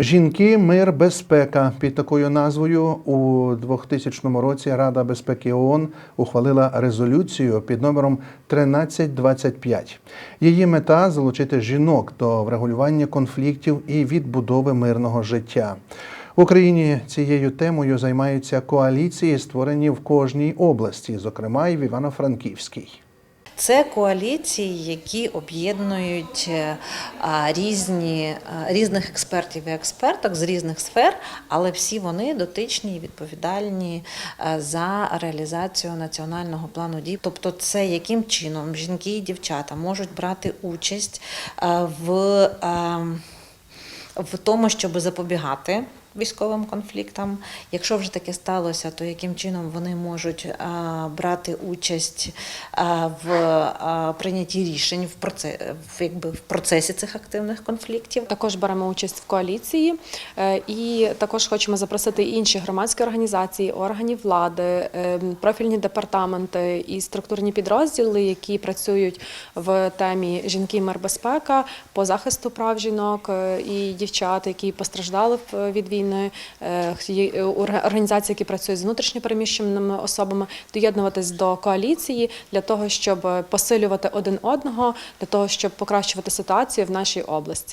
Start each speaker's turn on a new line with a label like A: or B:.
A: Жінки, мир, безпека. Під такою назвою у 2000 році Рада безпеки ООН ухвалила резолюцію під номером 1325. Її мета залучити жінок до врегулювання конфліктів і відбудови мирного життя. В Україні цією темою займаються коаліції, створені в кожній області, зокрема і в Івано-Франківській.
B: Це коаліції, які об'єднують е, різні, різних експертів і експерток з різних сфер, але всі вони дотичні і відповідальні е, за реалізацію національного плану дій. Тобто, це яким чином жінки і дівчата можуть брати участь е, в, е, в тому, щоб запобігати. Військовим конфліктам, якщо вже таке сталося, то яким чином вони можуть брати участь в прийнятті рішень в, проце, в, якби, в процесі цих активних конфліктів?
C: Також беремо участь в коаліції е, і також хочемо запросити інші громадські організації, органів влади, е, профільні департаменти і структурні підрозділи, які працюють в темі жінки, мир, безпека по захисту прав жінок е, і дівчат, які постраждали від війни, е, є, е, організації, які працюють з внутрішньопереміщеними особами, доєднуватись до коаліції для того, щоб посилювати один одного, для того, щоб покращувати ситуацію в нашій області.